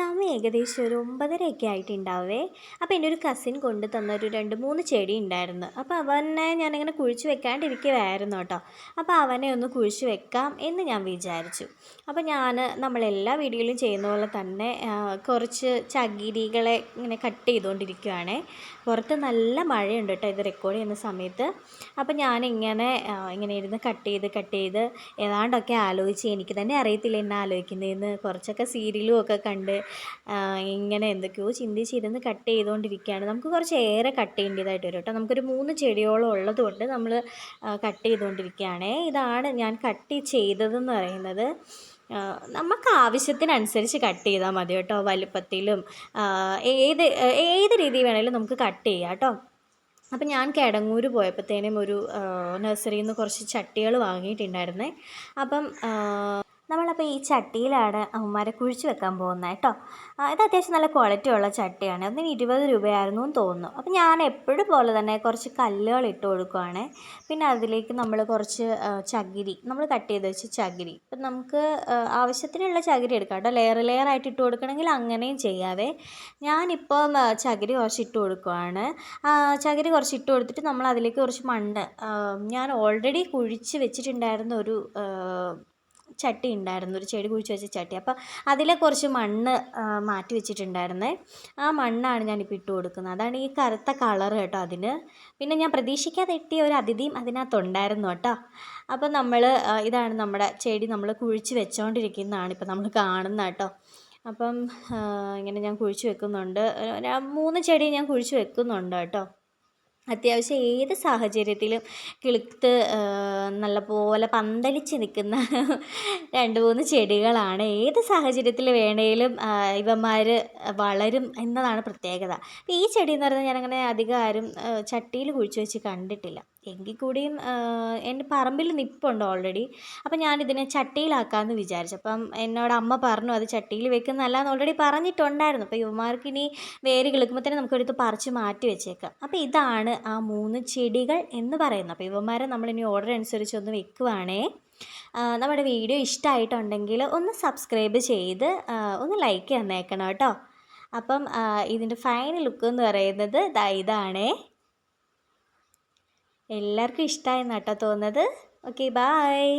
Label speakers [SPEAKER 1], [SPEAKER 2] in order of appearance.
[SPEAKER 1] സമയം ഏകദേശം ഒരു ഒമ്പതരയൊക്കെ ആയിട്ടുണ്ടാവേ. അപ്പോൾ എന്റെ ഒരു കസിൻ കൊണ്ട് തന്ന ഒരു രണ്ട് മൂന്ന് ചെടി ഉണ്ടായിരുന്നു. അപ്പോൾ അവനെ ഞാനിങ്ങനെ കുഴിച്ച് വെക്കാണ്ടിരിക്കുകയായിരുന്നു കേട്ടോ. അപ്പോൾ അവനെ ഒന്ന് കുഴിച്ച് വെക്കാം എന്ന് ഞാൻ വിചാരിച്ചു. അപ്പോൾ ഞാൻ നമ്മളെല്ലാ വീഡിയോയിലും ചെയ്യുന്ന പോലെ തന്നെ കുറച്ച് ചകിരികളെ ഇങ്ങനെ കട്ട് ചെയ്തുകൊണ്ടിരിക്കുകയാണ് പുറത്ത് നല്ല മഴയുണ്ട് കേട്ടോ ഇത് റെക്കോർഡ് ചെയ്യുന്ന സമയത്ത്. അപ്പോൾ ഞാനിങ്ങനെ ഇങ്ങനെ ഇരുന്ന് കട്ട് ചെയ്ത് കട്ട് ചെയ്ത് ഏതാണ്ടൊക്കെ ആലോചിച്ച് എനിക്ക് തന്നെ അറിയത്തില്ല എന്നെ ആലോചിക്കുന്നതെന്ന് കുറച്ചൊക്കെ സീരിയലും ഒക്കെ കണ്ട് ഇങ്ങനെ എന്തൊക്കെയോ ചിന്തിച്ചിരുന്ന് കട്ട് ചെയ്തുകൊണ്ടിരിക്കുകയാണ് നമുക്ക് കുറച്ച് ഏറെ കട്ട് ചെയ്യേണ്ടതായിട്ട് വരും കേട്ടോ. നമുക്കൊരു മൂന്ന് ചെടിയോളം ഉള്ളതുകൊണ്ട് നമ്മൾ കട്ട് ചെയ്തുകൊണ്ടിരിക്കുകയാണ് ഇതാണ് ഞാൻ കട്ട് ചെയ്തതെന്ന് പറയുന്നത്. നമുക്ക് ആവശ്യത്തിനനുസരിച്ച് കട്ട് ചെയ്താൽ മതി കേട്ടോ. വലുപ്പത്തിലും ഏത് ഏത് രീതി വേണമെങ്കിലും നമുക്ക് കട്ട് ചെയ്യാം കേട്ടോ. അപ്പം ഞാൻ കിടങ്ങൂർ പോയപ്പോഴത്തേനും ഒരു നഴ്സറിയിൽ നിന്ന് കുറച്ച് ചട്ടികൾ വാങ്ങിയിട്ടുണ്ടായിരുന്നേ. അപ്പം നമ്മളപ്പോൾ ഈ ചട്ടിയിലാണ് അമ്മമാരെ കുഴിച്ച് വെക്കാൻ പോകുന്നത് കേട്ടോ. ഇത് അത്യാവശ്യം നല്ല ക്വാളിറ്റി ഉള്ള ചട്ടിയാണ്. അതിന് ഇരുപത് രൂപയായിരുന്നു എന്ന് തോന്നുന്നു. അപ്പോൾ ഞാൻ എപ്പോഴും പോലെ തന്നെ കുറച്ച് കല്ലുകൾ ഇട്ട് കൊടുക്കുവാണ്. പിന്നെ അതിലേക്ക് നമ്മൾ കുറച്ച് ചകിരി. നമ്മൾ കട്ട് ചെയ്ത് വെച്ച് ചകിരി. ഇപ്പം നമുക്ക് ആവശ്യത്തിനുള്ള ചകിരി എടുക്കാം കേട്ടോ. ലെയർ ലെയർ ആയിട്ട് ഇട്ട് കൊടുക്കണമെങ്കിൽ അങ്ങനെയും ചെയ്യാവേ. ഞാനിപ്പം ചകിരി കുറച്ച് ഇട്ട് കൊടുക്കുവാണ്. ചകിരി കുറച്ച് ഇട്ട് കൊടുത്തിട്ട് നമ്മൾ അതിലേക്ക് കുറച്ച് മണ്ണ് ഞാൻ ഓൾറെഡി കുഴിച്ച് വെച്ചിട്ടുണ്ടായിരുന്ന ഒരു ചട്ടി ഉണ്ടായിരുന്നു ഒരു ചെടി കുഴിച്ച് വെച്ച ചട്ടി. അപ്പോൾ അതിലെ കുറച്ച് മണ്ണ് മാറ്റി വെച്ചിട്ടുണ്ടായിരുന്നേ. ആ മണ്ണാണ് ഞാനിപ്പോൾ ഇട്ട് കൊടുക്കുന്നത്. അതാണ് ഈ കറുത്ത കളർ കേട്ടോ അതിന്. പിന്നെ ഞാൻ പ്രതീക്ഷിക്കാതെ എത്തിയ ഒരു അതിഥിയും അതിനകത്തുണ്ടായിരുന്നു കേട്ടോ. അപ്പോൾ നമ്മൾ ഇതാണ് നമ്മുടെ ചെടി നമ്മൾ കുഴിച്ച് വെച്ചുകൊണ്ടിരിക്കുന്നതാണ് ഇപ്പോൾ നമ്മൾ കാണുന്നത് കേട്ടോ. അപ്പം ഇങ്ങനെ ഞാൻ കുഴിച്ച് വെക്കുന്നുണ്ട്. മൂന്ന് ചെടി ഞാൻ കുഴിച്ച് വെക്കുന്നുണ്ട് കേട്ടോ. അത്യാവശ്യം ഏത് സാഹചര്യത്തിലും കിളുത്ത് നല്ലപോലെ പന്തലിച്ച് നിൽക്കുന്ന രണ്ട് മൂന്ന് ചെടികളാണ്. ഏത് സാഹചര്യത്തിൽ വേണേലും ഇവന്മാർ വളരും എന്നതാണ് പ്രത്യേകത. ഈ ചെടി എന്ന് പറഞ്ഞാൽ ഞാനങ്ങനെ അധികം ആരും ചട്ടിയിൽ കുഴിച്ച് വെച്ച് കണ്ടിട്ടില്ല. എങ്കിൽ കൂടിയും എന്റെ പറമ്പിൽ നിൽപ്പുണ്ട് ഓൾറെഡി അപ്പം ഞാനിതിനെ ചട്ടിയിലാക്കാമെന്ന് വിചാരിച്ചു. അപ്പം എന്നോട് അമ്മ പറഞ്ഞു അത് ചട്ടിയിൽ വെക്കുന്നതല്ല എന്ന് ഓൾറെഡി പറഞ്ഞിട്ടുണ്ടായിരുന്നു. അപ്പോൾ യുവമാർക്ക് ഇനി വേര് കിളുക്കുമ്പോൾ തന്നെ നമുക്കെടുത്ത് പറിച്ച് മാറ്റി വെച്ചേക്കാം. അപ്പോൾ ഇതാണ് ആ മൂന്ന് ചെടികൾ എന്ന് പറയുന്നത്. അപ്പോൾ യുവമാരെ നമ്മളിനി ഓർഡർ അനുസരിച്ച് ഒന്ന് വെക്കുവാണേ. നമ്മുടെ വീഡിയോ ഇഷ്ടമായിട്ടുണ്ടെങ്കിൽ ഒന്ന് സബ്സ്ക്രൈബ് ചെയ്ത് ഒന്ന് ലൈക്ക് തന്നേക്കണം കേട്ടോ. അപ്പം ഇതിന്റെ ഫൈനൽ ലുക്ക് എന്ന് പറയുന്നത് ഇതാണേ. എല്ലാവർക്കും ഇഷ്ടമായെന്നാട്ടോ തോന്നുന്നത്. Okay bye